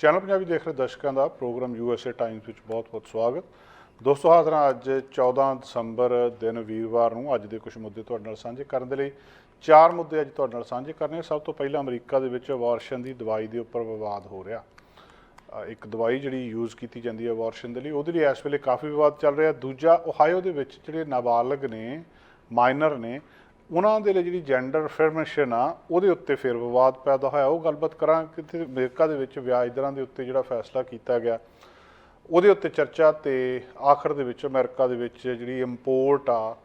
Channel Punjabi ਦੇਖ ਰਹੇ ਦਰਸ਼ਕਾਂ ਦਾ ਪ੍ਰੋਗਰਾਮ ਯੂਐਸਏ ਟਾਈਮਸ ਵਿੱਚ ਬਹੁਤ-ਬਹੁਤ ਸਵਾਗਤ। ਦੋਸਤੋ, ਹਾਜ਼ਰਾਂ ਅੱਜ 14 ਦਸੰਬਰ ਦਿਨ ਵੀਰਵਾਰ ਨੂੰ। ਅੱਜ ਦੇ ਕੁਝ ਮੁੱਦੇ ਤੁਹਾਡੇ ਨਾਲ ਸਾਂਝੇ ਕਰਨ ਦੇ ਲਈ ਚਾਰ ਮੁੱਦੇ ਅੱਜ ਤੁਹਾਡੇ ਨਾਲ ਸਾਂਝੇ ਕਰਨੇ ਸਭ ਤੋਂ ਪਹਿਲਾਂ ਅਮਰੀਕਾ ਦੇ ਵਿੱਚ ਅਬਾਰਸ਼ਨ ਦੀ ਦਵਾਈ ਦੇ ਉੱਪਰ ਵਿਵਾਦ ਹੋ ਰਿਹਾ। ਇੱਕ ਦਵਾਈ ਜਿਹੜੀ ਯੂਜ਼ ਕੀਤੀ ਜਾਂਦੀ ਹੈ ਅਬਾਰਸ਼ਨ ਦੇ ਲਈ, ਉਹਦੇ ਲਈ ਇਸ ਵੇਲੇ ਕਾਫੀ ਵਿਵਾਦ ਚੱਲ ਰਿਹਾ। ਦੂਜਾ, ਓਹਾਇਓ ਦੇ ਵਿੱਚ ਜਿਹੜੇ ਨਾਬਾਲਗ ਨੇ, ਮਾਈਨਰ ਨੇ ਉਹਨਾਂ ਦੇ ਲਈ ਜਿਹੜੀ ਜੈਂਡਰ ਅਫਰਮੇਸ਼ਨ ਆ, ਉਹਦੇ ਉੱਤੇ ਫਿਰ ਵਿਵਾਦ ਪੈਦਾ ਹੋਇਆ। ਉਹ ਗੱਲਬਾਤ ਕਰਾਂ ਕਿਤੇ ਅਮਰੀਕਾ ਦੇ ਵਿੱਚ ਵਿਆਜ ਦਰਾਂ ਦੇ ਉੱਤੇ ਜਿਹੜਾ ਫੈਸਲਾ ਕੀਤਾ ਗਿਆ, ਉਹਦੇ ਉੱਤੇ ਚਰਚਾ ਤੇ ਆਖਰ ਦੇ ਵਿੱਚ ਅਮਰੀਕਾ ਦੇ ਵਿੱਚ ਜਿਹੜੀ ਇੰਪੋਰਟ ਆ,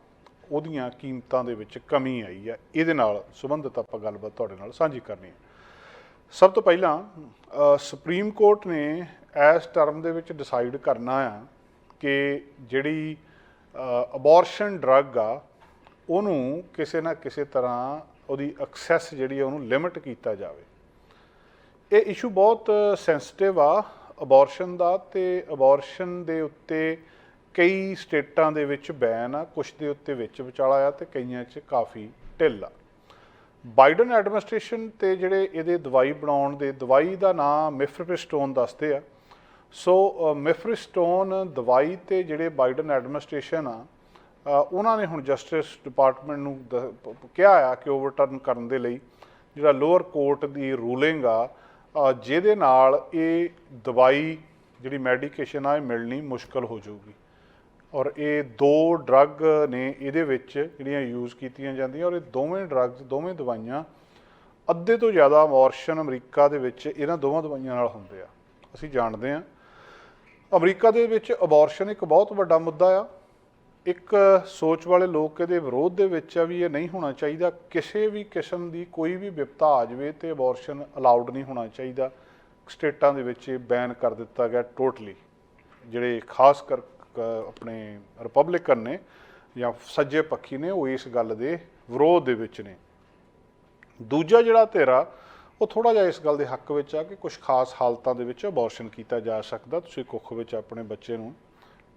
ਉਹਦੀਆਂ ਕੀਮਤਾਂ ਦੇ ਵਿੱਚ ਕਮੀ ਆਈ ਆ। ਇਹਦੇ ਨਾਲ ਸੰਬੰਧਿਤ ਆਪਾਂ ਗੱਲਬਾਤ ਤੁਹਾਡੇ ਨਾਲ ਸਾਂਝੀ ਕਰਨੀ ਹੈ ਸਭ ਤੋਂ ਪਹਿਲਾਂ ਸੁਪਰੀਮ ਕੋਰਟ ਨੇ ਇਸ ਟਰਮ ਦੇ ਵਿੱਚ ਡਿਸਾਈਡ ਕਰਨਾ ਆ ਕਿ ਜਿਹੜੀ ਅਬੋਰਸ਼ਨ ਡਰੱਗ ਆ ਉਹਨੂੰ ਕਿਸੇ ਨਾ ਕਿਸੇ ਤਰ੍ਹਾਂ ਉਹਦੀ ਐਕਸੈਸ ਜਿਹੜੀ ਆ ਉਹਨੂੰ ਲਿਮਿਟ ਕੀਤਾ ਜਾਵੇ। ਇਹ ਇਸ਼ੂ ਬਹੁਤ ਸੈਂਸਿਟਿਵ ਆ ਅਬੋਰਸ਼ਨ ਦਾ ਤੇ ਅਬੋਰਸ਼ਨ ਦੇ ਉੱਤੇ ਕਈ ਸਟੇਟਾਂ ਦੇ ਵਿੱਚ ਬੈਨ ਆ ਕੁਝ ਦੇ ਉੱਤੇ ਵਿੱਚ ਵਿਚਾਲਾ ਆ ਤੇ ਕਈਆਂ 'ਚ ਕਾਫੀ ਢਿੱਲ ਆ। ਬਾਈਡਨ ਐਡਮਿਨਿਸਟ੍ਰੇਸ਼ਨ ਤੇ ਜਿਹੜੇ ਇਹਦੇ ਦਵਾਈ ਬਣਾਉਣ ਦੇ, ਦਵਾਈ ਦਾ ਨਾਮ ਮਿਫਰਪ੍ਰਿਸਟੋਨ ਦੱਸਦੇ ਆ। ਸੋ ਮਿਫਰਪ੍ਰਿਸਟੋਨ ਦਵਾਈ ਤੇ ਜਿਹੜੇ ਬਾਈਡਨ ਐਡਮਿਨਿਸਟ੍ਰੇਸ਼ਨ ਆ ਉਹਨਾਂ ਨੇ ਹੁਣ ਜਸਟਿਸ ਡਿਪਾਰਟਮੈਂਟ ਨੂੰ ਦ- ਕਿਹਾ ਆ ਕਿ ਓਵਰਟਰਨ ਕਰਨ ਦੇ ਲਈ ਜਿਹੜਾ ਲੋਅਰ ਕੋਰਟ ਦੀ ਰੂਲਿੰਗ ਆ ਜਿਹਦੇ ਨਾਲ ਇਹ ਦਵਾਈ ਜਿਹੜੀ ਮੈਡੀਕੇਸ਼ਨ ਆ, ਇਹ ਮਿਲਣੀ ਮੁਸ਼ਕਲ ਹੋ ਜਾਊਗੀ। ਔਰ ਇਹ ਦੋ ਡਰੱਗ ਨੇ ਇਹਦੇ ਵਿੱਚ ਜਿਹੜੀਆਂ ਯੂਜ਼ ਕੀਤੀਆਂ ਜਾਂਦੀਆਂ ਔਰ ਇਹ ਦੋਵੇਂ ਡਰੱਗਸ ਦੋਵੇਂ ਦਵਾਈਆਂ ਅੱਧੇ ਤੋਂ ਜ਼ਿਆਦਾ ਅਬੋਰਸ਼ਨ ਅਮਰੀਕਾ ਦੇ ਵਿੱਚ ਇਹਨਾਂ ਦੋਵਾਂ ਦਵਾਈਆਂ ਨਾਲ ਹੁੰਦੇ ਆ। ਅਸੀਂ ਜਾਣਦੇ ਹਾਂ। ਅਮਰੀਕਾ ਦੇ ਵਿੱਚ ਅਬੋਰਸ਼ਨ ਇੱਕ ਬਹੁਤ ਵੱਡਾ ਮੁੱਦਾ ਆ। ਇੱਕ ਸੋਚ ਵਾਲੇ ਲੋਕ ਇਹਦੇ ਵਿਰੋਧ ਦੇ ਵਿੱਚ ਆ ਵੀ ਇਹ ਨਹੀਂ ਹੋਣਾ ਚਾਹੀਦਾ। ਕਿਸੇ ਵੀ ਕਿਸਮ ਦੀ ਕੋਈ ਵੀ ਵਿਪਤਾ ਆ ਜਾਵੇ ਤੇ ਅਬੋਰਸ਼ਨ ਅਲਾਉਡ ਨਹੀਂ ਹੋਣਾ ਚਾਹੀਦਾ। ਸਟੇਟਾਂ ਦੇ ਵਿੱਚ ਇਹ ਬੈਨ ਕਰ ਦਿੱਤਾ ਗਿਆ ਟੋਟਲੀ ਜਿਹੜੇ ਖਾਸ ਕਰ ਆਪਣੇ ਰਿਪਬਲਿਕਨ ਨੇ ਜਾਂ ਸੱਜੇ ਪੱਖੀ ਨੇ, ਉਹ ਇਸ ਗੱਲ ਦੇ ਵਿਰੋਧ ਦੇ ਵਿੱਚ ਨੇ। ਦੂਜਾ ਜਿਹੜਾ ਧਿਰਾ, ਉਹ ਥੋੜਾ ਜਿਹਾ ਇਸ ਗੱਲ ਦੇ ਹੱਕ ਵਿੱਚ ਆ ਕਿ ਕੁਝ ਖਾਸ ਹਾਲਤਾਂ ਦੇ ਵਿੱਚ ਅਬੋਰਸ਼ਨ ਕੀਤਾ ਜਾ ਸਕਦਾ। ਤੁਸੀਂ ਕੁੱਖ ਵਿੱਚ ਆਪਣੇ ਬੱਚੇ ਨੂੰ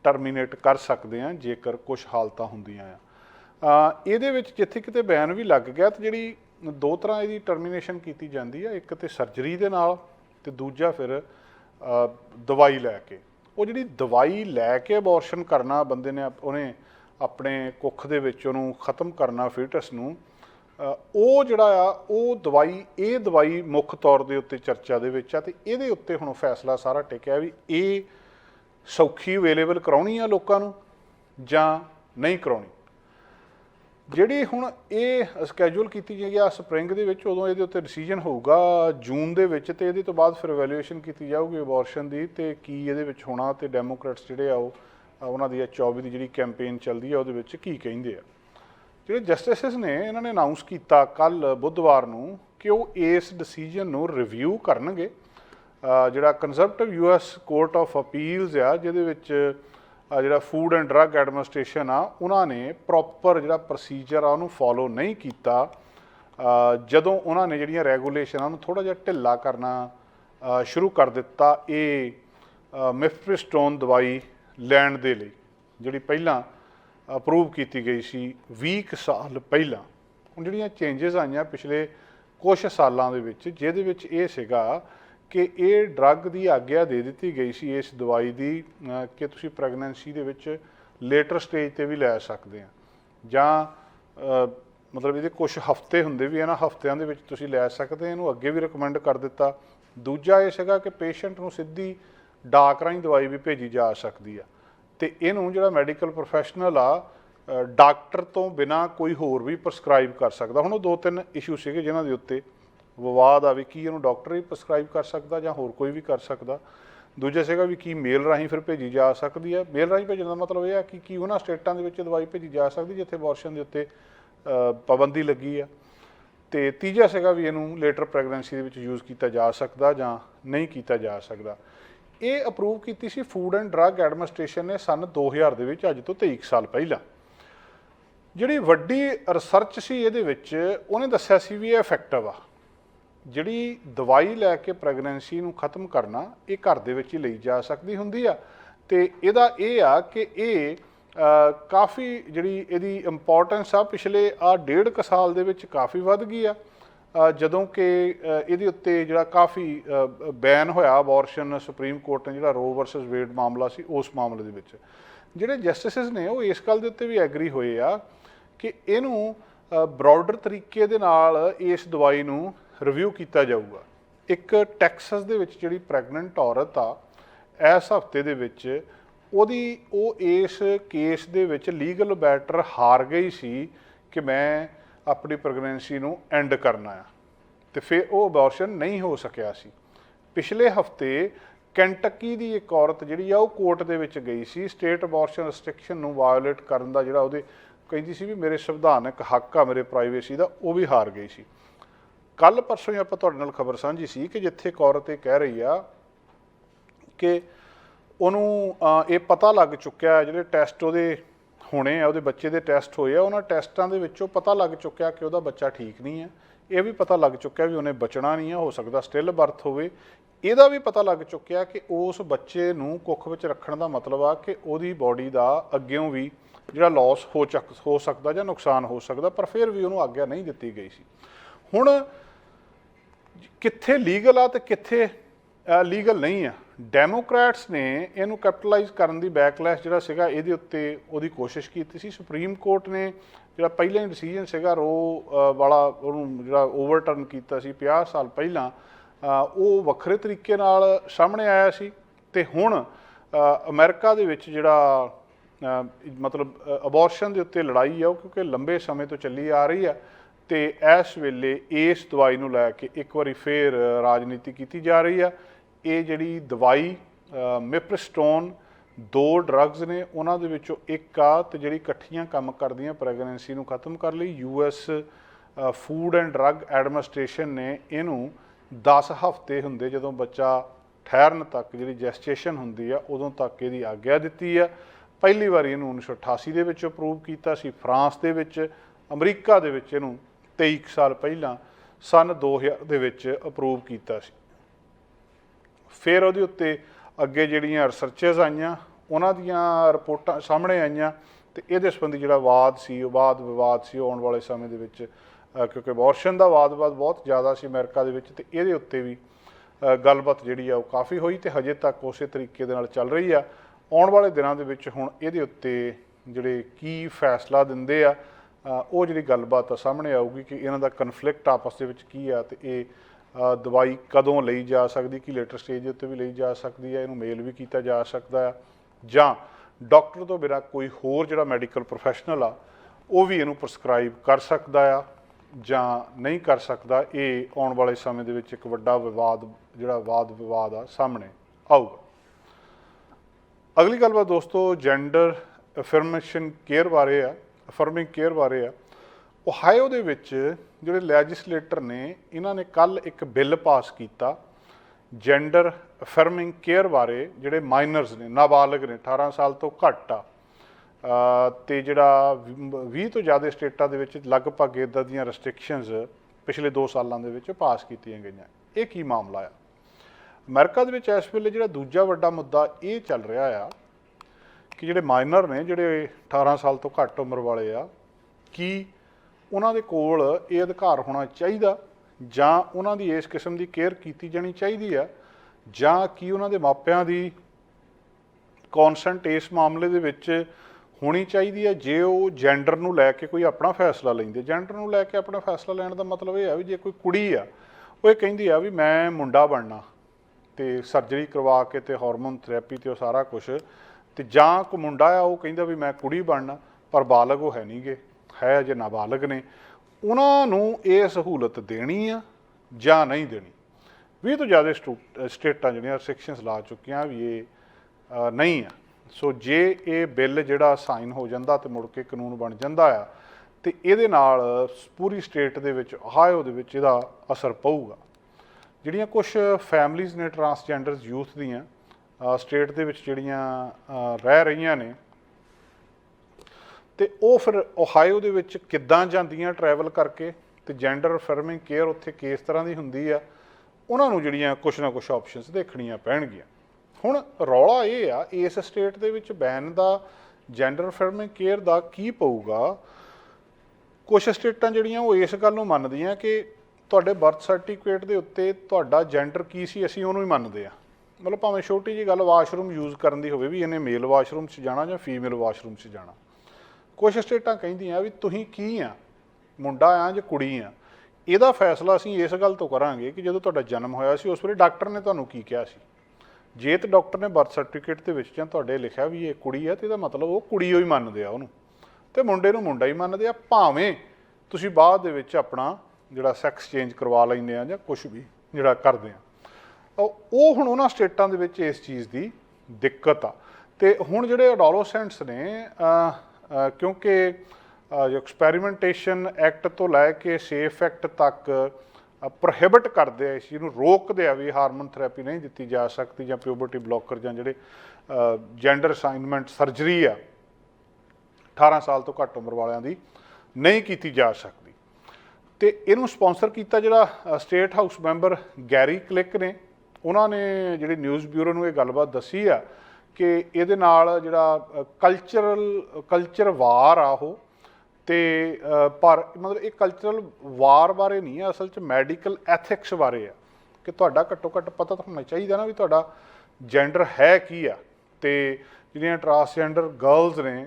ਟਰਮੀਨੇਟ ਕਰ ਸਕਦੇ ਆ ਜੇਕਰ ਕੁਝ ਹਾਲਤਾਂ ਹੁੰਦੀਆਂ ਆ। ਇਹਦੇ ਵਿੱਚ ਜਿੱਥੇ ਕਿਤੇ ਬੈਨ ਵੀ ਲੱਗ ਗਿਆ ਤੇ ਜਿਹੜੀ ਦੋ ਤਰ੍ਹਾਂ ਇਹਦੀ ਟਰਮੀਨੇਸ਼ਨ ਕੀਤੀ ਜਾਂਦੀ ਆ, ਇੱਕ ਤੇ ਸਰਜਰੀ ਦੇ ਨਾਲ ਤੇ ਦੂਜਾ ਫਿਰ ਦਵਾਈ ਲੈ ਕੇ। ਉਹ ਜਿਹੜੀ ਦਵਾਈ ਲੈ ਕੇ ਅਬੋਰਸ਼ਨ ਕਰਨਾ ਬੰਦੇ ਨੇ ਉਹਨੇ ਆਪਣੇ ਕੁੱਖ ਦੇ ਵਿੱਚ ਉਹਨੂੰ ਖਤਮ ਕਰਨਾ ਫੀਟਸ ਨੂੰ ਉਹ ਜਿਹੜਾ ਆ, ਉਹ ਦਵਾਈ, ਇਹ ਦਵਾਈ ਮੁੱਖ ਤੌਰ ਦੇ ਉੱਤੇ ਚਰਚਾ ਦੇ ਵਿੱਚ ਆ ਤੇ ਇਹਦੇ ਉੱਤੇ ਹੁਣ ਫੈਸਲਾ ਸਾਰਾ ਟਿਕਿਆ ਵੀ ਇਹ ਸੌਖੀ ਅਵੇਲੇਬਲ ਕਰਾਉਣੀ ਆ ਲੋਕਾਂ ਨੂੰ ਜਾਂ ਨਹੀਂ ਕਰਾਉਣੀ? ਜਿਹੜੀ ਹੁਣ ਇਹ ਸਕੇਜੂਲ ਕੀਤੀ ਗਈ ਆ ਸਪ੍ਰਿੰਗ ਦੇ ਵਿੱਚ, ਉਦੋਂ ਇਹਦੇ ਉੱਤੇ ਡਿਸੀਜਨ ਹੋਊਗਾ ਜੂਨ ਦੇ ਵਿੱਚ ਤੇ ਇਹਦੇ ਤੋਂ ਬਾਅਦ ਫਿਰ ਇਵੈਲੂਏਸ਼ਨ ਕੀਤੀ ਜਾਊਗੀ ਅਬੋਰਸ਼ਨ ਦੀ ਤੇ ਕੀ ਇਹਦੇ ਵਿੱਚ ਹੋਣਾ ਤੇ ਡੈਮੋਕ੍ਰੈਟਸ ਜਿਹੜੇ ਆ ਉਹ ਉਹਨਾਂ ਦੀ ਇਹ 24 ਦੀ ਜਿਹੜੀ ਕੈਂਪੇਨ ਚੱਲਦੀ ਆ ਉਹਦੇ ਵਿੱਚ ਕੀ ਕਹਿੰਦੇ ਆ? ਜਿਹੜੇ ਜਸਟਿਸਸ ਨੇ ਇਹਨਾਂ ਨੇ ਅਨਾਉਂਸ ਕੀਤਾ ਕੱਲ ਬੁੱਧਵਾਰ ਨੂੰ ਕਿ ਉਹ ਇਸ ਡਿਸੀਜਨ ਨੂੰ ਰਿਵਿਊ ਕਰਨਗੇ। ਜਿਹੜਾ conservative US court of appeals ਆ, ਜਿਹਦੇ ਵਿੱਚ ਜਿਹੜਾ ਫੂਡ ਐਂਡ ਡਰੱਗ ਐਡਮਿਨਿਸਟ੍ਰੇਸ਼ਨ ਆ, ਉਹਨਾਂ ਨੇ ਪ੍ਰੋਪਰ ਜਿਹੜਾ ਪ੍ਰੋਸੀਜਰ ਆ, ਉਹਨੂੰ ਫੋਲੋ ਨਹੀਂ ਕੀਤਾ। ਜਦੋਂ ਉਹਨਾਂ ਨੇ ਜਿਹੜੀਆਂ ਰੈਗੂਲੇਸ਼ਨਾਂ ਨੂੰ ਥੋੜਾ ਜਿਹਾ ਢਿੱਲਾ ਕਰਨਾ ਸ਼ੁਰੂ ਕਰ ਦਿੱਤਾ ਇਹ ਮਿਫਪ੍ਰਿਸਟੋਨ ਦਵਾਈ ਲੈਣ ਦੇ ਲਈ, ਜਿਹੜੀ ਪਹਿਲਾਂ ਅਪਰੂਵ ਕੀਤੀ ਗਈ ਸੀ 20 ਕੁ ਸਾਲ ਪਹਿਲਾਂ। ਹੁਣ ਜਿਹੜੀਆਂ ਚੇਂਜਸ ਆਈਆਂ ਪਿਛਲੇ ਕੁਝ ਸਾਲਾਂ ਦੇ ਵਿੱਚ, ਜਿਹਦੇ ਵਿੱਚ ਇਹ ਸੀਗਾ ਕਿ ਇਹ ਡਰੱਗ ਦੀ ਆਗਿਆ ਦੇ ਦਿੱਤੀ ਗਈ ਸੀ ਇਸ ਦਵਾਈ ਦੀ ਕਿ ਤੁਸੀਂ ਪ੍ਰੈਗਨੈਂਸੀ ਦੇ ਵਿੱਚ ਲੇਟਰ ਸਟੇਜ ਤੇ ਵੀ ਲੈ ਸਕਦੇ ਆ। ਜਾਂ ਮਤਲਬ ਇਹਦੇ ਕੁਝ ਹਫ਼ਤੇ ਹੁੰਦੇ ਵੀ ਇਹਨਾਂ ਹਫਤਿਆਂ ਦੇ ਵਿੱਚ ਤੁਸੀਂ ਲੈ ਸਕਦੇ ਇਹਨੂੰ ਅੱਗੇ ਵੀ ਰეკਮੈਂਡ ਕਰ ਦਿੱਤਾ। ਦੂਜਾ ਇਹ ਸੀਗਾ ਕਿ ਪੇਸ਼ੈਂਟ ਨੂੰ ਸਿੱਧੀ ਡਾਕ ਰਾਹੀਂ ਦਵਾਈ ਵੀ ਭੇਜੀ ਜਾ ਸਕਦੀ ਆ। ਤੇ ਇਹਨੂੰ ਜਿਹੜਾ ਮੈਡੀਕਲ ਪ੍ਰੋਫੈਸ਼ਨਲ ਆ ਡਾਕਟਰ ਤੋਂ ਬਿਨਾ ਕੋਈ ਹੋਰ ਵੀ ਪ੍ਰਸਕ੍ਰਾਈਬ ਕਰ ਸਕਦਾ। ਹੁਣ ਉਹ ਦੋ ਤਿੰਨ ਇਸ਼ੂ ਸੀਗੇ ਜਿਨ੍ਹਾਂ ਦੇ ਉੱਤੇ। ਵਿਵਾਦ ਆ ਵੀ ਕੀ ਇਹਨੂੰ ਡਾਕਟਰ ਹੀ ਪ੍ਰਸਕ੍ਰਾਈਬ ਕਰ ਸਕਦਾ ਜਾਂ ਹੋਰ ਕੋਈ ਵੀ ਕਰ ਸਕਦਾ। ਦੂਜਾ ਸੀਗਾ ਵੀ ਕੀ ਮੇਲ ਰਾਹੀਂ ਫਿਰ ਭੇਜੀ ਜਾ ਸਕਦੀ ਹੈ। ਮੇਲ ਰਾਹੀਂ ਭੇਜਣ ਦਾ ਮਤਲਬ ਇਹ ਆ ਕਿ ਕੀ ਉਹਨਾਂ ਸਟੇਟਾਂ ਦੇ ਵਿੱਚ ਦਵਾਈ ਭੇਜੀ ਜਾ ਸਕਦੀ ਜਿੱਥੇ ਅਬੋਰਸ਼ਨ ਦੇ ਉੱਤੇ ਪਾਬੰਦੀ ਲੱਗੀ ਆ ਤੇ ਤੀਜਾ ਸੀਗਾ ਵੀ ਇਹਨੂੰ ਲੇਟਰ ਪ੍ਰੈਗਨੈਂਸੀ ਦੇ ਵਿੱਚ ਯੂਜ਼ ਕੀਤਾ ਜਾ ਸਕਦਾ ਜਾਂ ਨਹੀਂ ਕੀਤਾ ਜਾ ਸਕਦਾ। ਇਹ ਅਪਰੂਵ ਕੀਤੀ ਸੀ ਫੂਡ ਐਂਡ ਡਰੱਗ ਐਡਮਿਨਿਸਟ੍ਰੇਸ਼ਨ ਨੇ ਸਨ 2000 ਦੇ ਵਿੱਚ, ਅੱਜ ਤੋਂ 23 ਕੁ ਸਾਲ ਪਹਿਲਾਂ। ਜਿਹੜੀ ਵੱਡੀ ਰਿਸਰਚ ਸੀ ਇਹਦੇ ਵਿੱਚ, ਉਹਨੇ ਦੱਸਿਆ ਸੀ ਵੀ ਇਹ ਇਫੈਕਟਿਵ ਆ। ਜਿਹੜੀ ਦਵਾਈ ਲੈ ਕੇ ਪ੍ਰੈਗਨੈਂਸੀ ਨੂੰ ਖਤਮ ਕਰਨਾ ਇਹ ਘਰ ਦੇ ਵਿੱਚ ਹੀ ਲਈ ਜਾ ਸਕਦੀ ਹੁੰਦੀ ਆ। ਤੇ ਇਹਦਾ ਇਹ ਆ ਕਿ ਇਹ ਕਾਫੀ ਜਿਹੜੀ ਇਹਦੀ ਇੰਪੋਰਟੈਂਸ ਆ ਪਿਛਲੇ ਆ ਡੇਢ ਕੁ ਸਾਲ ਦੇ ਵਿੱਚ ਕਾਫੀ ਵੱਧ ਗਈ ਆ। ਜਦੋਂ ਕਿ ਇਹਦੇ ਉੱਤੇ ਜਿਹੜਾ ਕਾਫੀ ਬੈਨ ਹੋਇਆ ਅਬੋਰਸ਼ਨ ਸੁਪਰੀਮ ਕੋਰਟ ਨੇ ਜਿਹੜਾ ਰੋ ਵਰਸਸ ਵੇਡ ਮਾਮਲਾ ਸੀ ਉਸ ਮਾਮਲੇ ਦੇ ਵਿੱਚ। ਜਿਹੜੇ ਜਸਟਿਸਸ ਨੇ ਉਹ ਇਸ ਗੱਲ ਦੇ ਉੱਤੇ ਵੀ ਐਗਰੀ ਹੋਏ ਆ ਕਿ ਇਹਨੂੰ ਬ੍ਰੌਡਰ ਤਰੀਕੇ ਦੇ ਨਾਲ ਇਸ ਦਵਾਈ ਨੂੰ ਰਿਵਿਊ ਕੀਤਾ ਜਾਊਗਾ। ਇੱਕ ਟੈਕਸਸ ਦੇ ਵਿੱਚ ਜਿਹੜੀ ਪ੍ਰੈਗਨੈਂਟ ਔਰਤ ਆ, ਇਸ ਹਫ਼ਤੇ ਦੇ ਵਿੱਚ ਉਹਦੀ ਉਹ ਇਸ ਕੇਸ ਦੇ ਵਿੱਚ ਲੀਗਲ ਬੈਟਰ ਹਾਰ ਗਈ ਸੀ ਕਿ ਮੈਂ ਆਪਣੀ ਪ੍ਰੈਗਨੈਂਸੀ ਨੂੰ ਐਂਡ ਕਰਨਾ ਆ। ਤੇ ਫਿਰ ਉਹ ਅਬੋਰਸ਼ਨ ਨਹੀਂ ਹੋ ਸਕਿਆ ਸੀ। ਪਿਛਲੇ ਹਫ਼ਤੇ ਕੈਂਟਕੀ ਦੀ ਇੱਕ ਔਰਤ ਜਿਹੜੀ ਆ, ਉਹ ਕੋਰਟ ਦੇ ਵਿੱਚ ਗਈ ਸੀ ਸਟੇਟ ਅਬੋਰਸ਼ਨ ਰੈਸਟ੍ਰਿਕਸ਼ਨ ਨੂੰ ਵਾਇਓਲੇਟ ਕਰਨ ਦਾ ਜਿਹੜਾ ਉਹਦੇ ਕਹਿੰਦੀ ਸੀ ਵੀ ਮੇਰੇ ਸੰਵਿਧਾਨਕ ਹੱਕ ਆ, ਮੇਰੇ ਪ੍ਰਾਈਵੇਸੀ ਦਾ, ਉਹ ਵੀ ਹਾਰ ਗਈ ਸੀ। ਕੱਲ ਪਰਸੋਂ ਹੀ ਆਪਾਂ ਤੁਹਾਡੇ ਨਾਲ ਖਬਰ ਸਾਂਝੀ ਸੀ ਕਿ ਜਿੱਥੇ ਇੱਕ ਔਰਤ ਇਹ ਕਹਿ ਰਹੀ ਆ ਕਿ ਉਹਨੂੰ ਇਹ ਪਤਾ ਲੱਗ ਚੁੱਕਿਆ ਜਿਹੜੇ ਟੈਸਟ ਉਹਦੇ ਹੋਣੇ ਆ, ਉਹਦੇ ਬੱਚੇ ਦੇ ਟੈਸਟ ਹੋਏ ਆ, ਉਹਨਾਂ ਟੈਸਟਾਂ ਦੇ ਵਿੱਚੋਂ ਪਤਾ ਲੱਗ ਚੁੱਕਿਆ ਕਿ ਉਹਦਾ ਬੱਚਾ ਠੀਕ ਨਹੀਂ ਹੈ। ਇਹ ਵੀ ਪਤਾ ਲੱਗ ਚੁੱਕਿਆ ਵੀ ਉਹਨੇ ਬਚਣਾ ਨਹੀਂ ਹੈ, ਹੋ ਸਕਦਾ ਸਟਿਲ ਬਰਥ ਹੋਵੇ। ਇਹਦਾ ਵੀ ਪਤਾ ਲੱਗ ਚੁੱਕਿਆ ਕਿ ਉਸ ਬੱਚੇ ਨੂੰ ਕੁੱਖ ਵਿੱਚ ਰੱਖਣ ਦਾ ਮਤਲਬ ਆ ਕਿ ਉਹਦੀ ਬਾਡੀ ਦਾ ਅੱਗਿਓਂ ਵੀ ਜਿਹੜਾ ਲਾਸ ਹੋ ਚੱਕ, ਹੋ ਸਕਦਾ ਜਾਂ ਨੁਕਸਾਨ ਹੋ ਸਕਦਾ, ਪਰ ਫਿਰ ਵੀ ਉਹਨੂੰ ਆਗਿਆ ਨਹੀਂ ਦਿੱਤੀ ਗਈ ਸੀ। ਹੁਣ ਕਿੱਥੇ ਲੀਗਲ ਆ ਤੇ ਕਿੱਥੇ ਲੀਗਲ ਨਹੀਂ ਆ। ਡੈਮੋਕ੍ਰੈਟਸ ਨੇ ਇਹਨੂੰ ਕੈਪੀਟਲਾਈਜ਼ ਕਰਨ ਦੀ ਬੈਕਲੈਸ਼ ਜਿਹੜਾ ਸੀਗਾ ਇਹਦੇ ਉੱਤੇ ਉਹਦੀ ਕੋਸ਼ਿਸ਼ ਕੀਤੀ ਸੀ। ਸੁਪਰੀਮ ਕੋਰਟ ਨੇ ਜਿਹੜਾ ਪਹਿਲਾਂ ਹੀ ਡਿਸੀਜਨ ਸੀਗਾ ਰੋ ਵਾਲਾ ਉਹਨੂੰ ਜਿਹੜਾ ਓਵਰਟਰਨ ਕੀਤਾ ਸੀ 50 ਸਾਲ ਪਹਿਲਾਂ ਉਹ ਵੱਖਰੇ ਤਰੀਕੇ ਨਾਲ ਸਾਹਮਣੇ ਆਇਆ ਸੀ ਤੇ ਹੁਣ ਅ, ਅਮਰੀਕਾ ਦੇ ਵਿੱਚ ਜਿਹੜਾ ਮਤਲਬ ਅਬੋਰਸ਼ਨ ਦੇ ਉੱਤੇ ਲੜਾਈ ਆ ਉਹ ਕਿਉਂਕਿ ਲੰਬੇ ਸਮੇਂ ਤੋਂ ਚੱਲੀ ਆ ਰਹੀ ਆ ਤੇ ਇਸ ਵੇਲੇ ਇਸ ਦਵਾਈ ਨੂੰ ਲੈ ਕੇ ਇੱਕ ਵਾਰੀ ਫੇਰ ਰਾਜਨੀਤੀ ਕੀਤੀ ਜਾ ਰਹੀ ਆ। ਇਹ ਜਿਹੜੀ ਦਵਾਈ ਮਿਪਰਸਟੋਨ ਦੋ ਡਰੱਗਸ ਨੇ, ਉਹਨਾਂ ਦੇ ਵਿੱਚੋਂ ਇੱਕ ਆ ਤੇ ਜਿਹੜੀ ਇਕੱਠੀਆਂ ਕੰਮ ਕਰਦੀਆਂ ਪ੍ਰੈਗਨੈਂਸੀ ਨੂੰ ਖਤਮ ਕਰ ਲਈ। US Food and Drug Administration ਨੇ ਇਹਨੂੰ 10 ਹਫ਼ਤੇ ਹੁੰਦੇ ਜਦੋਂ ਬੱਚਾ ਠਹਿਰਨ ਤੱਕ ਜਿਹੜੀ ਜੈਸਟੇਸ਼ਨ ਹੁੰਦੀ ਆ, ਉਦੋਂ ਤੱਕ ਇਹਦੀ ਆਗਿਆ ਦਿੱਤੀ ਆ। ਪਹਿਲੀ ਵਾਰੀ ਇਹਨੂੰ 1988 ਦੇ ਵਿੱਚ ਅਪਰੂਵ ਕੀਤਾ ਸੀ, ਫਰਾਂਸ ਦੇ ਵਿੱਚ, ਅਮਰੀਕਾ ਦੇ ਵਿੱਚ ਇਹਨੂੰ 23 ਕੁ ਸਾਲ ਪਹਿਲਾਂ ਸਨ 2000 ਦੇ ਵਿੱਚ ਅਪਰੂਵ ਕੀਤਾ ਸੀ। ਫਿਰ ਉਹਦੇ ਉੱਤੇ ਅੱਗੇ ਜਿਹੜੀਆਂ ਰਿਸਰਚਰਸ ਆਈਆਂ, ਉਹਨਾਂ ਦੀਆਂ ਰਿਪੋਰਟਾਂ ਸਾਹਮਣੇ ਆਈਆਂ ਤੇ ਇਹਦੇ ਸੰਬੰਧੀ ਜਿਹੜਾ ਵਾਦ ਸੀ, ਉਹ ਵਾਦ ਵਿਵਾਦ ਸੀ, ਉਹ ਆਉਣ ਵਾਲੇ ਸਮੇਂ ਦੇ ਵਿੱਚ ਕਿਉਂਕਿ ਅਬੋਰਸ਼ਨ ਦਾ ਵਾਦ-ਵਿਵਾਦ ਬਹੁਤ ਜ਼ਿਆਦਾ ਸੀ ਅਮਰੀਕਾ ਦੇ ਵਿੱਚ ਤੇ ਇਹਦੇ ਉੱਤੇ ਵੀ ਗੱਲਬਾਤ ਜਿਹੜੀ ਆ ਉਹ ਕਾਫੀ ਹੋਈ ਤੇ ਹਜੇ ਤੱਕ ਉਸੇ ਤਰੀਕੇ ਦੇ ਨਾਲ ਚੱਲ ਰਹੀ ਆ। ਆਉਣ ਵਾਲੇ ਦਿਨਾਂ ਦੇ ਵਿੱਚ ਹੁਣ ਇਹਦੇ ਉੱਤੇ ਜਿਹੜੇ ਕੀ ਫੈਸਲਾ ਦਿੰਦੇ ਆ ਉਹ ਜਿਹੜੀ ਗੱਲਬਾਤ ਆ, ਸਾਹਮਣੇ ਆਊਗੀ ਕਿ ਇਹਨਾਂ ਦਾ ਕਨਫਲਿਕਟ ਆਪਸ ਦੇ ਵਿੱਚ ਕੀ ਆ ਤੇ ਇਹ ਦਵਾਈ ਕਦੋਂ ਲਈ ਜਾ ਸਕਦੀ, ਕਿ ਲੇਟਰ ਸਟੇਜ ਦੇ ਉੱਤੇ ਵੀ ਲਈ ਜਾ ਸਕਦੀ ਹੈ ਇਹਨੂੰ ਮੇਲ ਵੀ ਕੀਤਾ ਜਾ ਸਕਦਾ ਹੈ ਜਾਂ ਡਾਕਟਰ ਤੋਂ ਬਿਨਾਂ ਕੋਈ ਹੋਰ ਜਿਹੜਾ ਮੈਡੀਕਲ ਪ੍ਰੋਫੈਸ਼ਨਲ ਆ, ਉਹ ਵੀ ਇਹਨੂੰ ਪ੍ਰਸਕ੍ਰਾਈਬ ਕਰ ਸਕਦਾ ਆ, ਜਾਂ ਨਹੀਂ ਕਰ ਸਕਦਾ, ਇਹ ਆਉਣ ਵਾਲੇ ਸਮੇਂ ਦੇ ਵਿੱਚ ਇੱਕ ਵੱਡਾ ਵਿਵਾਦ, ਜਿਹੜਾ ਵਾਦ ਵਿਵਾਦ ਆ, ਸਾਹਮਣੇ ਆਊਗਾ। ਅਗਲੀ ਗੱਲਬਾਤ ਦੋਸਤੋ ਜੈਂਡਰ ਅਫਰਮੇਸ਼ਨ ਕੇਅਰ ਬਾਰੇ ਆ ਅਫਰਮਿੰਗ ਕੇਅਰ ਬਾਰੇ ਆ ਓਹਾਇਓ ਦੇ ਵਿੱਚ ਜਿਹੜੇ ਲੈਜਿਸਲੇਟਰ ਨੇ ਇਹਨਾਂ ਨੇ ਕੱਲ ਇੱਕ ਬਿੱਲ ਪਾਸ ਕੀਤਾ ਜੈਂਡਰ ਅਫਰਮਿੰਗ ਕੇਅਰ ਬਾਰੇ ਜਿਹੜੇ ਮਾਈਨਰਸ ਨੇ ਨਾਬਾਲਗ ਨੇ 18 ਸਾਲ ਤੋਂ ਘੱਟ ਆ। ਅ, ਤੇ ਜਿਹੜਾ 20 ਤੋਂ ਜ਼ਿਆਦਾ ਸਟੇਟਾਂ ਦੇ ਵਿੱਚ ਲਗਭਗ ਇਦਾਂ ਦੀਆਂ ਰੈਸਟ੍ਰਿਕਸ਼ਨਸ ਪਿਛਲੇ 2 ਸਾਲਾਂ ਦੇ ਵਿੱਚ ਪਾਸ ਕੀਤੀਆਂ ਗਈਆਂ। ਇਹ ਕੀ ਮਾਮਲਾ ਆ? ਅਮਰੀਕਾ ਦੇ ਵਿੱਚ ਇਸ ਵੇਲੇ ਜਿਹੜਾ ਦੂਜਾ ਵੱਡਾ ਮੁੱਦਾ ਇਹ ਚੱਲ ਰਿਹਾ ਆ ਕਿ ਜਿਹੜੇ ਮਾਈਨਰ ਨੇ, ਜਿਹੜੇ 18 ਸਾਲ ਤੋਂ ਘੱਟ ਉਮਰ ਵਾਲੇ ਆ, ਕੀ ਉਹਨਾਂ ਦੇ ਕੋਲ ਇਹ ਅਧਿਕਾਰ ਹੋਣਾ ਚਾਹੀਦਾ? ਜਾਂ ਉਹਨਾਂ ਦੀ ਇਸ ਕਿਸਮ ਦੀ ਕੇਅਰ ਕੀਤੀ ਜਾਣੀ ਚਾਹੀਦੀ ਆ? ਜਾਂ ਕੀ ਉਹਨਾਂ ਦੇ ਮਾਪਿਆਂ ਦੀ ਕੌਨਸੈਂਟ ਇਸ ਮਾਮਲੇ ਦੇ ਵਿੱਚ ਹੋਣੀ ਚਾਹੀਦੀ ਹੈ ਜੇ ਉਹ ਜੈਂਡਰ ਨੂੰ ਲੈ ਕੇ ਕੋਈ ਆਪਣਾ ਫੈਸਲਾ ਲੈਂਦੇ ਜੈਂਡਰ ਨੂੰ ਲੈ ਕੇ ਆਪਣਾ ਫੈਸਲਾ ਲੈਣ ਦਾ ਮਤਲਬ ਇਹ ਆ ਵੀ ਜੇ ਕੋਈ ਕੁੜੀ ਆ, ਉਹ ਇਹ ਕਹਿੰਦੀ ਆ ਵੀ ਮੈਂ ਮੁੰਡਾ ਬਣਨਾ ਤੇ ਸਰਜਰੀ ਕਰਵਾ ਕੇ ਤੇ ਹਾਰਮੋਨ ਥੈਰੇਪੀ ਤੇ ਉਹ ਸਾਰਾ ਕੁਝ ਤੇ ਜਾਂ ਕੋ ਮੁੰਡਾ ਆ, ਉਹ ਕਹਿੰਦਾ ਵੀ ਮੈਂ ਕੁੜੀ ਬਣਨਾ, ਪਰ ਬਾਲਗ ਉਹ ਹੈ ਨਹੀਂਗੇ, ਹੈ ਅਜੇ ਨਾਬਾਲਗ ਨੇ। ਉਹਨਾਂ ਨੂੰ ਇਹ ਸਹੂਲਤ ਦੇਣੀ ਆ ਜਾਂ ਨਹੀਂ ਦੇਣੀ? 20 ਤੋਂ ਜ਼ਿਆਦਾ ਸਟੂ- ਸਟੇਟਾਂ ਜਿਹੜੀਆਂ ਸੈਕਸ਼ਨਸ ਲਾ ਚੁੱਕੀਆਂ ਵੀ ਇਹ ਨਹੀਂ ਆ। ਸੋ ਜੇ ਇਹ ਬਿੱਲ ਜਿਹੜਾ ਸਾਈਨ ਹੋ ਜਾਂਦਾ ਤੇ ਮੁੜ ਕੇ ਕਾਨੂੰਨ ਬਣ ਜਾਂਦਾ ਆ, ਤੇ ਇਹਦੇ ਨਾਲ ਪੂਰੀ ਸਟੇਟ ਦੇ ਵਿੱਚ ਆਹਾਇਓ ਦੇ ਵਿੱਚ ਇਹਦਾ ਅਸਰ ਪਊਗਾ। ਜਿਹੜੀਆਂ ਕੁਝ ਫੈਮਲੀਆਂ ਨੇ ਟਰਾਂਸਜੈਂਡਰਸ ਯੂਥ ਦੀਆਂ ਸਟੇਟ ਦੇ ਵਿੱਚ ਜਿਹੜੀਆਂ ਰਹਿ ਰਹੀਆਂ ਨੇ, ਤੇ ਉਹ ਫਿਰ ਓਹਾਇਓ ਦੇ ਵਿੱਚ ਕਿੱਦਾਂ ਜਾਂਦੀਆਂ ਟਰੈਵਲ ਕਰਕੇ ਤੇ ਜੈਂਡਰ ਅਫਰਮਿੰਗ ਕੇਅਰ ਉੱਥੇ ਕਿਸ ਤਰ੍ਹਾਂ ਦੀ ਹੁੰਦੀ ਆ, ਉਹਨਾਂ ਨੂੰ ਜਿਹੜੀਆਂ ਕੁਝ ਨਾ ਕੁਝ ਆਪਸ਼ਨਸ ਦੇਖਣੀਆਂ ਪੈਣਗੀਆਂ। ਹੁਣ ਰੌਲਾ ਇਹ ਆ, ਇਸ ਸਟੇਟ ਦੇ ਵਿੱਚ ਬੈਨ ਦਾ ਜੈਂਡਰ ਅਫਰਮਿੰਗ ਕੇਅਰ ਦਾ ਕੀ ਪਊਗਾ? ਕੁਝ ਸਟੇਟਾਂ ਜਿਹੜੀਆਂ ਉਹ ਇਸ ਗੱਲ ਨੂੰ ਮੰਨਦੀਆਂ ਕਿ ਤੁਹਾਡੇ ਬਰਥ ਸਰਟੀਫਿਕੇਟ ਦੇ ਉੱਤੇ ਤੁਹਾਡਾ ਜੈਂਡਰ ਕੀ ਸੀ, ਅਸੀਂ ਉਹਨੂੰ ਹੀ ਮੰਨਦੇ ਆ। ਮਤਲਬ ਭਾਵੇਂ ਛੋਟੀ ਜੀ ਗੱਲ ਵਾਸ਼ਰੂਮ ਯੂਜ਼ ਕਰਨ ਦੀ ਹੋਵੇ ਵੀ ਇਹਨੇ ਮੇਲ ਵਾਸ਼ਰੂਮ 'ਚ ਜਾਣਾ ਜਾਂ ਫੀਮੇਲ ਵਾਸ਼ਰੂਮ 'ਚ ਜਾਣਾ। ਕੁਝ ਸਟੇਟਾਂ ਕਹਿੰਦੀਆਂ ਵੀ ਤੁਸੀਂ ਕੀ ਆ? ਮੁੰਡਾ ਆ ਜਾਂ ਕੁੜੀ ਆ? ਇਹਦਾ ਫੈਸਲਾ ਅਸੀਂ ਇਸ ਗੱਲ ਤੋਂ ਕਰਾਂਗੇ ਕਿ ਜਦੋਂ ਤੁਹਾਡਾ ਜਨਮ ਹੋਇਆ ਸੀ, ਉਸ ਵੇਲੇ ਡਾਕਟਰ ਨੇ ਤੁਹਾਨੂੰ ਕੀ ਕਿਹਾ ਸੀ? ਜੇ ਤੇ ਡਾਕਟਰ ਨੇ ਬਰਥ ਸਰਟੀਫਿਕੇਟ ਦੇ ਵਿੱਚ ਜਾਂ ਤੁਹਾਡੇ ਲਿਖਿਆ ਵੀ ਇਹ ਕੁੜੀ ਆ, ਤੇ ਇਹਦਾ ਮਤਲਬ ਉਹ ਕੁੜੀ ਹੋਈ ਮੰਨਦੇ ਆ ਉਹਨੂੰ। ਤੇ ਮੁੰਡੇ ਨੂੰ ਮੁੰਡਾ ਹੀ ਮੰਨਦੇ ਆ, ਭਾਵੇਂ ਤੁਸੀਂ ਬਾਅਦ ਦੇ ਵਿੱਚ ਆਪਣਾ ਜਿਹੜਾ ਸੈਕਸ ਚੇਂਜ ਕਰਵਾ ਲੈਂਦੇ ਆ ਜਾਂ ਕੁਝ ਵੀ ਜਿਹੜਾ ਕਰਦੇ ਆ। ਉਹ ਹੁਣ ਉਹਨਾਂ ਸਟੇਟਾਂ ਦੇ ਵਿੱਚ ਇਸ ਚੀਜ਼ ਦੀ ਦਿੱਕਤ ਆ। ਤੇ ਹੁਣ ਜਿਹੜੇ ਅਡੋਲੋਸੈਂਟਸ ਨੇ ਕਿਉਂਕਿ ਜੋ ਐਕਸਪੈਰੀਮੈਂਟੇਸ਼ਨ ਐਕਟ ਤੋਂ ਲੈ ਕੇ ਸੇਫ ਐਕਟ ਤੱਕ ਪ੍ਰੋਹਿਬਿਟ ਕਰਦੇ ਆ ਇਸ ਚੀਜ਼ ਨੂੰ, ਰੋਕਦੇ ਆ ਵੀ ਹਾਰਮੋਨ ਥੈਰੇਪੀ ਨਹੀਂ ਦਿੱਤੀ ਜਾ ਸਕਦੀ ਜਾਂ ਪਿਊਬਰਟੀ ਬਲੋਕਰ ਜਾਂ ਜਿਹੜੇ ਜੈਂਡਰ ਅਸਾਈਨਮੈਂਟ ਸਰਜਰੀ ਆ 18 ਸਾਲ ਤੋਂ ਘੱਟ ਉਮਰ ਵਾਲਿਆਂ ਦੀ ਨਹੀਂ ਕੀਤੀ ਜਾ ਸਕਦੀ। ਤੇ ਇਹਨੂੰ ਸਪਾਂਸਰ ਕੀਤਾ ਜਿਹੜਾ state house member Gary Click ਨੇ। ਉਹਨਾਂ ਨੇ ਜਿਹੜੀ ਨਿਊਜ਼ ਬਿਊਰੋ ਨੂੰ ਇਹ ਗੱਲਬਾਤ ਦੱਸੀ ਆ ਕਿ ਇਹਦੇ ਨਾਲ ਜਿਹੜਾ ਕਲਚਰਲ ਕਲਚਰ ਵਾਰ ਆ ਉਹ ਤੇ ਪਰ ਮਤਲਬ ਇਹ ਕਲਚਰਲ ਵਾਰ ਬਾਰੇ ਨਹੀਂ ਆ, ਅਸਲ 'ਚ ਮੈਡੀਕਲ ਐਥਿਕਸ ਬਾਰੇ ਆ। ਕਿ ਤੁਹਾਡਾ ਘੱਟੋ ਘੱਟ ਪਤਾ ਤਾਂ ਹੋਣਾ ਚਾਹੀਦਾ ਨਾ ਵੀ ਤੁਹਾਡਾ ਜੈਂਡਰ ਹੈ ਕੀ ਆ। ਤੇ ਜਿਹੜੀਆਂ ਟਰਾਂਸਜੈਂਡਰ ਗਰਲਸ ਨੇ,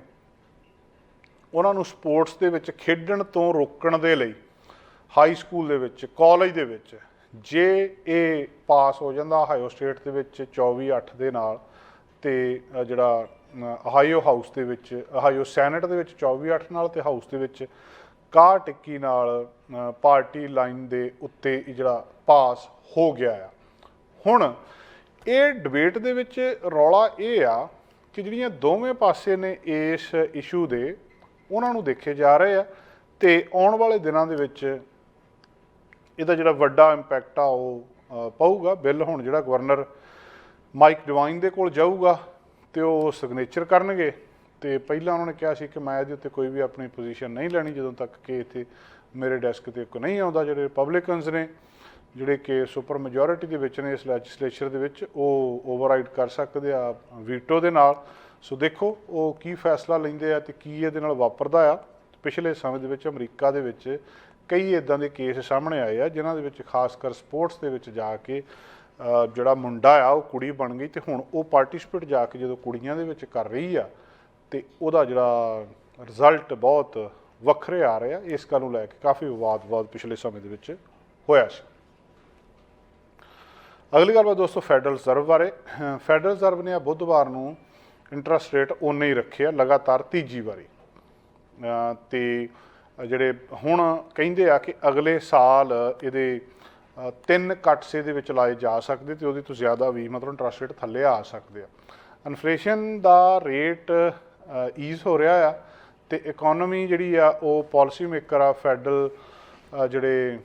ਉਹਨਾਂ ਨੂੰ ਸਪੋਰਟਸ ਦੇ ਵਿੱਚ ਖੇਡਣ ਤੋਂ ਰੋਕਣ ਦੇ ਲਈ ਹਾਈ ਸਕੂਲ ਦੇ ਵਿੱਚ ਕਾਲਜ ਦੇ ਵਿੱਚ ਜੇ ਇਹ ਪਾਸ ਹੋ ਜਾਂਦਾ ਹਾਇਓ ਸਟੇਟ ਦੇ ਵਿੱਚ 24 8 ਦੇ ਨਾਲ ਤੇ ਜਿਹੜਾ ਹਾਇਓ ਹਾਊਸ ਦੇ ਵਿੱਚ ਹਾਇਓ ਸੈਨੇਟ ਦੇ ਵਿੱਚ 24 8 ਨਾਲ ਤੇ ਹਾਊਸ ਦੇ ਵਿੱਚ 61 21 ਨਾਲ ਪਾਰਟੀ ਲਾਈਨ ਦੇ ਉੱਤੇ ਜਿਹੜਾ ਪਾਸ ਹੋ ਗਿਆ ਆ। ਹੁਣ ਇਹ ਡਿਬੇਟ ਦੇ ਵਿੱਚ ਰੌਲਾ ਇਹ ਆ ਕਿ ਜਿਹੜੀਆਂ ਦੋਵੇਂ ਪਾਸੇ ਨੇ ਇਸ ਇਸ਼ੂ ਦੇ, ਉਹਨਾਂ ਨੂੰ ਦੇਖੇ ਜਾ ਰਹੇ ਆ ਤੇ ਆਉਣ ਵਾਲੇ ਦਿਨਾਂ ਦੇ ਵਿੱਚ ਇਹਦਾ ਜਿਹੜਾ ਵੱਡਾ ਇੰਪੈਕਟ ਆ ਉਹ ਪਊਗਾ। ਬਿੱਲ ਹੁਣ ਜਿਹੜਾ ਗਵਰਨਰ ਮਾਈਕ ਡਿਵਾਈਨ ਦੇ ਕੋਲ ਜਾਊਗਾ ਤੇ ਉਹ ਸਿਗਨੇਚਰ ਕਰਨਗੇ। ਤੇ ਪਹਿਲਾਂ ਉਹਨਾਂ ਨੇ ਕਿਹਾ ਸੀ ਕਿ ਮੈਂ ਇਹਦੇ ਉੱਤੇ ਕੋਈ ਵੀ ਆਪਣੀ ਪੋਜੀਸ਼ਨ ਨਹੀਂ ਲੈਣੀ ਜਦੋਂ ਤੱਕ ਕਿ ਇੱਥੇ ਮੇਰੇ ਡੈਸਕ ਤੇ ਕੋਈ ਨਹੀਂ ਆਉਂਦਾ। ਜਿਹੜੇ ਰਿਪਬਲਿਕਨਸ ਨੇ, ਜਿਹੜੇ ਕਿ ਸੁਪਰ ਮੈਜੋਰਿਟੀ ਦੇ ਵਿੱਚ ਨੇ ਇਸ ਲੈਜਿਸਲੇਚਰ ਦੇ ਵਿੱਚ, ਉਹ ਓਵਰਰਾਈਡ ਕਰ ਸਕਦੇ ਆ ਵੀਟੋ ਦੇ ਨਾਲ। ਸੋ ਦੇਖੋ, ਉਹ ਕੀ ਫੈਸਲਾ ਲੈਂਦੇ ਆ ਤੇ ਕੀ ਇਹਦੇ ਨਾਲ ਵਾਪਰਦਾ ਆ। ਪਿਛਲੇ ਸਮੇਂ ਦੇ ਵਿੱਚ ਅਮਰੀਕਾ ਦੇ ਵਿੱਚ ਕਈ ਇਦਾਂ ਦੇ ਕੇਸ ਸਾਹਮਣੇ ਆਏ ਆ ਜਿਨ੍ਹਾਂ ਦੇ ਵਿੱਚ ਖਾਸ ਕਰ ਸਪੋਰਟਸ ਦੇ ਵਿੱਚ ਜਾ ਕੇ ਜਿਹੜਾ ਮੁੰਡਾ ਆ ਉਹ ਕੁੜੀ ਬਣ ਗਈ ਤੇ ਹੁਣ ਉਹ ਪਾਰਟਿਸਿਪੇਟ ਜਾ ਕੇ ਜਦੋਂ ਕੁੜੀਆਂ ਦੇ ਵਿੱਚ ਕਰ ਰਹੀ ਆ ਤੇ ਉਹਦਾ ਜਿਹੜਾ ਰਿਜ਼ਲਟ ਬਹੁਤ ਵੱਖਰੇ ਆ ਰਿਹਾ ਇਸ ਗੱਲ ਨੂੰ ਲੈ ਕੇ ਕਾਫੀ ਵਿਵਾਦ-ਵਿਵਾਦ ਪਿਛਲੇ ਸਮੇਂ ਦੇ ਵਿੱਚ ਹੋਇਆ ਸੀ। ਅਗਲੀ ਗੱਲ ਬਾਤ ਦੋਸਤੋ ਫੈਡਰਲ ਰਿਜ਼ਰਵ ਬਾਰੇ। ਫੈਡਰਲ ਰਿਜ਼ਰਵ ਨੇ ਆ ਬੁੱਧਵਾਰ ਨੂੰ ਇੰਟਰਸਟ ਰੇਟ ਉਨੇ ਹੀ ਰੱਖਿਆ ਲਗਾਤਾਰ ਤੀਜੀ ਵਾਰੀ। ਅ, ਤੇ ਜਿਹੜੇ ਹੁਣ ਕਹਿੰਦੇ ਆ ਕਿ ਅਗਲੇ ਸਾਲ ਇਹਦੇ ਤਿੰਨ ਕੱਟਸ ਇਹਦੇ ਵਿੱਚ ਲਾਏ ਜਾ ਸਕਦੇ ਤੇ ਉਹਦੇ ਤੋਂ ਜ਼ਿਆਦਾ ਵੀ ਮਤਲਬ ਇੰਟਰਸਟ ਰੇਟ ਥੱਲੇ ਆ ਸਕਦੇ ਆ। ਇਨਫਲੇਸ਼ਨ ਦਾ ਰੇਟ ਈਜ਼ ਹੋ ਰਿਹਾ ਆ ਤੇ ਇਕਨੋਮੀ ਜਿਹੜੀ ਆ ਉਹ ਪਾਲਿਸੀ ਮੇਕਰ ਆ ਫੈਡਰਲ ਜਿਹੜੇ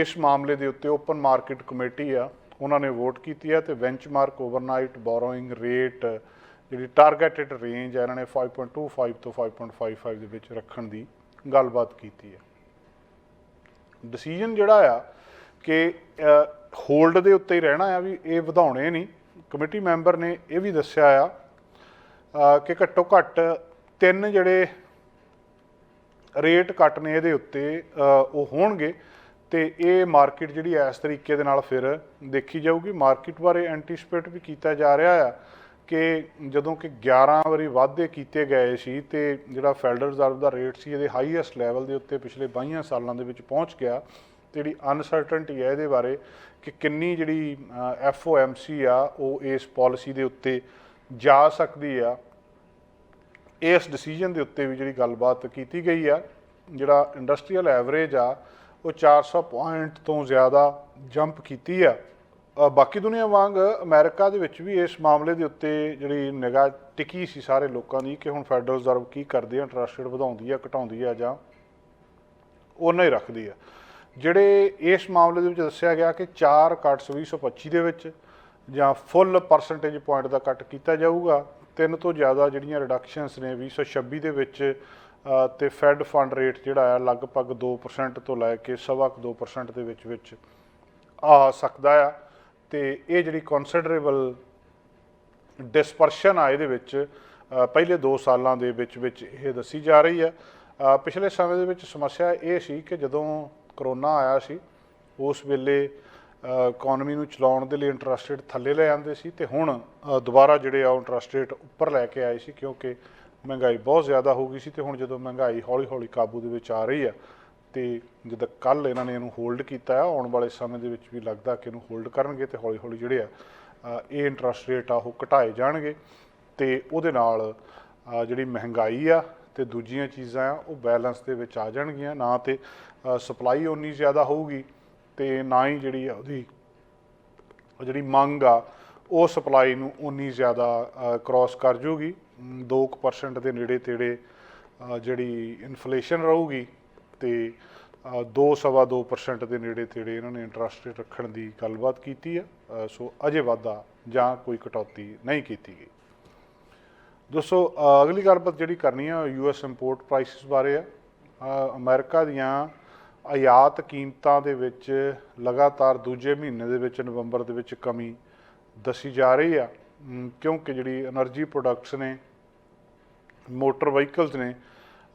ਇਸ ਮਾਮਲੇ ਦੇ ਉੱਤੇ ਓਪਨ ਮਾਰਕੀਟ ਕਮੇਟੀ ਆ, ਉਹਨਾਂ ਨੇ ਵੋਟ ਕੀਤੀ ਹੈ ਤੇ ਬੈਂਚਮਾਰਕ ਓਵਰਨਾਈਟ ਬੋਰੋਇੰਗ ਰੇਟ ਜਿਹੜੀ ਟਾਰਗੇਟਡ ਰੇਂਜ ਆ, ਇਹਨਾਂ ਨੇ 5.25 ਤੋਂ 5.55 ਦੇ ਵਿੱਚ ਰੱਖਣ ਦੀ ਗੱਲਬਾਤ ਕੀਤੀ ਹੈ। ਡਿਸੀਜਨ ਜਿਹੜਾ ਆ ਕਿ ਹੋਲਡ ਦੇ ਉੱਤੇ ਹੀ ਰਹਿਣਾ ਆ ਵੀ ਇਹ ਵਧਾਉਣੇ ਨਹੀਂ। ਕਮੇਟੀ ਮੈਂਬਰ ਨੇ ਇਹ ਵੀ ਦੱਸਿਆ ਆ ਕਿ ਘੱਟੋ ਘੱਟ ਤਿੰਨ ਜਿਹੜੇ ਰੇਟ ਕੱਟ ਨੇ ਇਹਦੇ ਉੱਤੇ ਉਹ ਹੋਣਗੇ। ਤੇ ਇਹ ਮਾਰਕੀਟ ਜਿਹੜੀ ਐ ਇਸ ਤਰੀਕੇ ਦੇ ਨਾਲ ਫਿਰ ਦੇਖੀ ਜਾਊਗੀ। ਮਾਰਕੀਟ ਬਾਰੇ ਐਂਟੀਸਪੇਟ ਵੀ ਕੀਤਾ ਜਾ ਰਿਹਾ ਆ। ਕਿ ਜਦੋਂ ਕਿ 11 ਵਾਰੀ ਵਾਧੇ ਕੀਤੇ ਗਏ ਸੀ ਤੇ ਜਿਹੜਾ ਫੈਡਰਲ ਰਿਜ਼ਰਵ ਦਾ ਰੇਟ ਸੀ ਇਹਦੇ ਹਾਈਐਸਟ ਲੈਵਲ ਦੇ ਉੱਤੇ ਪਿਛਲੇ 22 ਸਾਲਾਂ ਦੇ ਵਿੱਚ ਪਹੁੰਚ ਗਿਆ ਤੇ ਜਿਹੜੀ ਅਨਸਰਟਨਟੀ ਹੈ ਇਹਦੇ ਬਾਰੇ ਕਿ ਕਿੰਨੀ ਜਿਹੜੀ ਐਫਓਐਮਸੀ ਆ, ਉਹ ਇਸ ਪਾਲਿਸੀ ਦੇ ਉੱਤੇ ਜਾ ਸਕਦੀ ਆ। ਇਸ ਡਿਸੀਜਨ ਦੇ ਉੱਤੇ ਵੀ ਜਿਹੜੀ ਗੱਲਬਾਤ ਕੀਤੀ ਗਈ ਆ, ਜਿਹੜਾ ਇੰਡਸਟਰੀਅਲ ਐਵਰੇਜ ਆ, ਉਹ 400 ਪੁਆਇੰਟ ਤੋਂ ਜ਼ਿਆਦਾ ਜੰਪ ਕੀਤੀ ਆ। ਬਾਕੀ ਦੁਨੀਆ ਵਾਂਗ ਅਮਰੀਕਾ ਦੇ ਵਿੱਚ ਵੀ ਇਸ ਮਾਮਲੇ ਦੇ ਉੱਤੇ ਜਿਹੜੀ ਨਿਗਾਹ ਟਿਕੀ ਸੀ ਸਾਰੇ ਲੋਕਾਂ ਦੀ ਕਿ ਹੁਣ ਫੈਡਰਲ ਰਿਜ਼ਰਵ ਕੀ ਕਰਦੀ ਆ ਇੰਟਰਸਟ ਰੇਟ ਵਧਾਉਂਦੀ ਆ ਘਟਾਉਂਦੀ ਆ ਜਾਂ ਉਹਨਾਂ ਹੀ ਰੱਖਦੀ ਆ। ਜਿਹੜੇ ਇਸ ਮਾਮਲੇ ਦੇ ਵਿੱਚ ਦੱਸਿਆ ਗਿਆ ਕਿ 4 ਕੱਟਸ 2025 ਦੇ ਵਿੱਚ ਜਾਂ ਫੁੱਲ ਪਰਸੈਂਟੇਜ ਪੁਆਇੰਟ ਦਾ ਕੱਟ ਕੀਤਾ ਜਾਊਗਾ ਤਿੰਨ ਤੋਂ ਜ਼ਿਆਦਾ ਜਿਹੜੀਆਂ ਰਿਡਕਸ਼ਨਸ ਨੇ 2026 ਦੇ ਵਿੱਚ ਅ, ਤੇ ਫੈਡ ਫੰਡ ਰੇਟ ਜਿਹੜਾ ਆ ਲਗਭਗ 2% ਤੋਂ ਲੈ ਕੇ ਸਵਾ ਕੁ 2% ਦੇ ਵਿੱਚ ਵਿੱਚ ਆ ਸਕਦਾ ਆ। ਤੇ ਇਹ ਜਿਹੜੀ ਕਨਸੀਡਰੇਬਲ ਡਿਸਪਰਸ਼ਨ ਆ ਇਹਦੇ ਵਿੱਚ ਪਹਿਲੇ 2 ਸਾਲਾਂ ਦੇ ਵਿੱਚ ਵਿੱਚ ਇਹ ਦੱਸੀ ਜਾ ਰਹੀ ਹੈ। ਪਿਛਲੇ ਸਮੇਂ ਦੇ ਵਿੱਚ ਸਮੱਸਿਆ ਇਹ ਸੀ ਕਿ ਜਦੋਂ ਕਰੋਨਾ ਆਇਆ ਸੀ, ਉਸ ਵੇਲੇ ਇਕਨੋਮੀ ਨੂੰ ਚਲਾਉਣ ਦੇ ਲਈ ਇੰਟਰਸਟ ਰੇਟ ਥੱਲੇ ਲੈ ਆਉਂਦੇ ਸੀ ਤੇ ਹੁਣ ਦੁਬਾਰਾ ਜਿਹੜੇ ਆ ਉਹ ਇੰਟਰਸਟ ਰੇਟ ਉੱਪਰ ਲੈ ਕੇ ਆਏ ਸੀ ਕਿਉਂਕਿ ਮਹਿੰਗਾਈ ਬਹੁਤ ਜ਼ਿਆਦਾ ਹੋ ਗਈ ਸੀ ਤੇ ਹੁਣ ਜਦੋਂ ਮਹਿੰਗਾਈ ਹੌਲੀ-ਹੌਲੀ ਕਾਬੂ ਦੇ ਵਿੱਚ ਆ ਰਹੀ ਆ ਤੇ ਜਿੱਦਾਂ ਕੱਲ ਇਹਨਾਂ ਨੇ ਇਹਨੂੰ ਹੋਲਡ ਕੀਤਾ ਆ ਆਉਣ ਵਾਲੇ ਸਮੇਂ ਦੇ ਵਿੱਚ ਵੀ ਲੱਗਦਾ ਕਿ ਇਹਨੂੰ ਹੋਲਡ ਕਰਨਗੇ ਤੇ ਹੌਲੀ-ਹੌਲੀ ਜਿਹੜੇ ਆ ਇਹ ਇੰਟਰਸਟ ਰੇਟ ਆ ਉਹ ਘਟਾਏ ਜਾਣਗੇ ਤੇ ਉਹਦੇ ਨਾਲ ਜਿਹੜੀ ਮਹਿੰਗਾਈ ਆ ਤੇ ਦੂਜੀਆਂ ਚੀਜ਼ਾਂ ਆ, ਉਹ ਬੈਲੈਂਸ ਦੇ ਵਿੱਚ ਆ ਜਾਣਗੀਆਂ, ਨਾ ਤੇ ਸਪਲਾਈ ਉਨੀ ਜ਼ਿਆਦਾ ਹੋਊਗੀ ਤੇ ਨਾ ਹੀ ਜਿਹੜੀ ਆ ਉਹਦੀ ਜਿਹੜੀ ਮੰਗ ਆ, ਉਹ ਸਪਲਾਈ ਨੂੰ ਉਨੀ ਜ਼ਿਆਦਾ ਕ੍ਰਾਸ ਕਰ ਜੂਗੀ। 2% ਦੇ ਨੇੜੇ ਤੇੜੇ ਜਿਹੜੀ ਇਨਫਲੇਸ਼ਨ ਰਹੂਗੀ ਤੇ 2.5% ਦੇ ਨੇੜੇ ਤੇੜੇ ਇਹਨਾਂ ਨੇ ਇੰਟਰਸਟ ਰੇਟ ਰੱਖਣ ਦੀ ਗੱਲਬਾਤ ਕੀਤੀ ਹੈ ਸੋ ਅਜੇ ਵਾਧਾ ਜਾਂ ਕੋਈ ਕਟੌਤੀ ਨਹੀਂ ਕੀਤੀ ਗਈ। ਦੋਸਤੋ ਅਗਲੀ ਗੱਲਬਾਤ ਜਿਹੜੀ ਕਰਨੀ ਹੈ ਯੂਐਸ ਇੰਪੋਰਟ ਪ੍ਰਾਈਸਿਸ ਬਾਰੇ ਆ ਅਮਰੀਕਾ ਦੀਆਂ ਆਯਾਤ ਕੀਮਤਾਂ ਦੇ ਵਿੱਚ ਲਗਾਤਾਰ ਦੂਜੇ ਮਹੀਨੇ ਦੇ ਵਿੱਚ ਨਵੰਬਰ ਦੇ ਵਿੱਚ ਕਮੀ ਦੱਸੀ ਜਾ ਰਹੀ ਆ ਕਿਉਂਕਿ ਜਿਹੜੀ એનર્ਜੀ ਪ੍ਰੋਡਕਟਸ ਨੇ, ਮੋਟਰ ਵਹੀਕਲਸ ਨੇ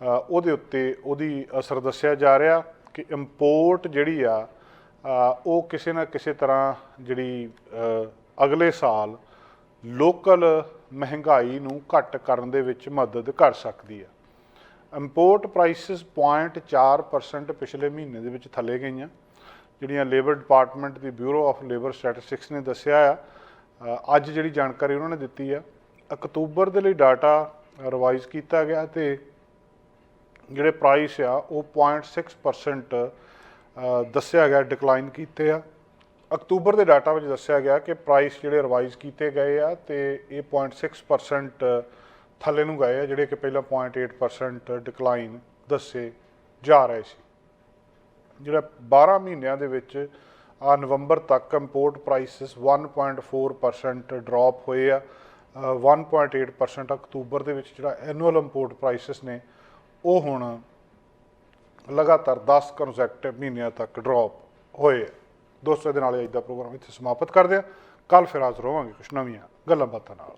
ਉਹਦੇ ਉੱਤੇ ਉਹਦੀ ਅਸਰ ਦੱਸਿਆ ਜਾ ਰਿਹਾ ਕਿ ਇੰਪੋਰਟ ਜਿਹੜੀ ਆ ਉਹ ਕਿਸੇ ਨਾ ਕਿਸੇ ਤਰ੍ਹਾਂ ਜਿਹੜੀ ਅਗਲੇ ਸਾਲ ਲੋਕਲ ਮਹਿੰਗਾਈ ਨੂੰ ਘੱਟ ਕਰਨ ਦੇ ਵਿੱਚ ਮਦਦ ਕਰ ਸਕਦੀ ਆ। ਇੰਪੋਰਟ ਪ੍ਰਾਈਸਸ 0.4% ਪਿਛਲੇ ਮਹੀਨੇ ਦੇ ਵਿੱਚ ਥੱਲੇ ਗਈਆਂ। ਜਿਹੜੀਆਂ ਲੇਬਰ ਡਿਪਾਰਟਮੈਂਟ ਦੀ ਬਿਊਰੋ ਆਫ ਲੇਬਰ ਸਟੈਟਿਸਟਿਕਸ ਨੇ ਦੱਸਿਆ ਆ ਅੱਜ ਜਿਹੜੀ ਜਾਣਕਾਰੀ ਉਹਨਾਂ ਨੇ ਦਿੱਤੀ ਆ, ਅਕਤੂਬਰ ਦੇ ਲਈ ਡਾਟਾ ਰਿਵਾਈਜ਼ ਕੀਤਾ ਗਿਆ ਤੇ ਜਿਹੜੇ ਪ੍ਰਾਈਸ ਆ ਉਹ 0.6% ਅ, ਦੱਸਿਆ ਗਿਆ ਡਿਕਲਾਈਨ ਕੀਤੇ ਆ। ਅਕਤੂਬਰ ਦੇ ਡਾਟਾ ਵਿੱਚ ਦੱਸਿਆ ਗਿਆ ਕਿ ਪ੍ਰਾਈਸ ਜਿਹੜੇ ਰਿਵਾਈਜ਼ ਕੀਤੇ ਗਏ ਆ ਤੇ ਇਹ 0.6% ਥੱਲੇ ਨੂੰ ਗਏ ਆ ਜਿਹੜੇ ਕਿ ਪਹਿਲਾਂ 0.8% ਡਿਕਲਾਈਨ ਦੱਸੇ ਜਾ ਰਹੇ ਸੀ। ਜਿਹੜਾ 12 ਮਹੀਨਿਆਂ ਦੇ ਵਿੱਚ ਆ ਨਵੰਬਰ ਤੱਕ ਇੰਪੋਰਟ ਪ੍ਰਾਈਸਸ 1.4% ਡ੍ਰੌਪ ਹੋਏ ਆ। ਅ, 1.8% ਅਕਤੂਬਰ ਦੇ ਵਿੱਚ ਜਿਹੜਾ ਐਨੂਅਲ ਇੰਪੋਰਟ ਪ੍ਰਾਈਸਸ ਨੇ ਉਹ ਹੁਣ ਲਗਾਤਾਰ 10 ਕੰਸੈਕਟਿਵ ਮਹੀਨਿਆਂ ਤੱਕ ਡ੍ਰੌਪ ਹੋਏ ਆ। ਦੋਸਤੋ ਦੇ ਨਾਲ ਹੀ ਅੱਜ ਦਾ ਪ੍ਰੋਗਰਾਮ ਇੱਥੇ ਸਮਾਪਤ ਕਰਦੇ ਹਾਂ। ਕੱਲ ਫਿਰ ਹਾਜ਼ਰ ਹੋਵਾਂਗੇ ਕੁਝ ਨਵੀਆਂ ਗੱਲਾਂ ਬਾਤਾਂ ਨਾਲ।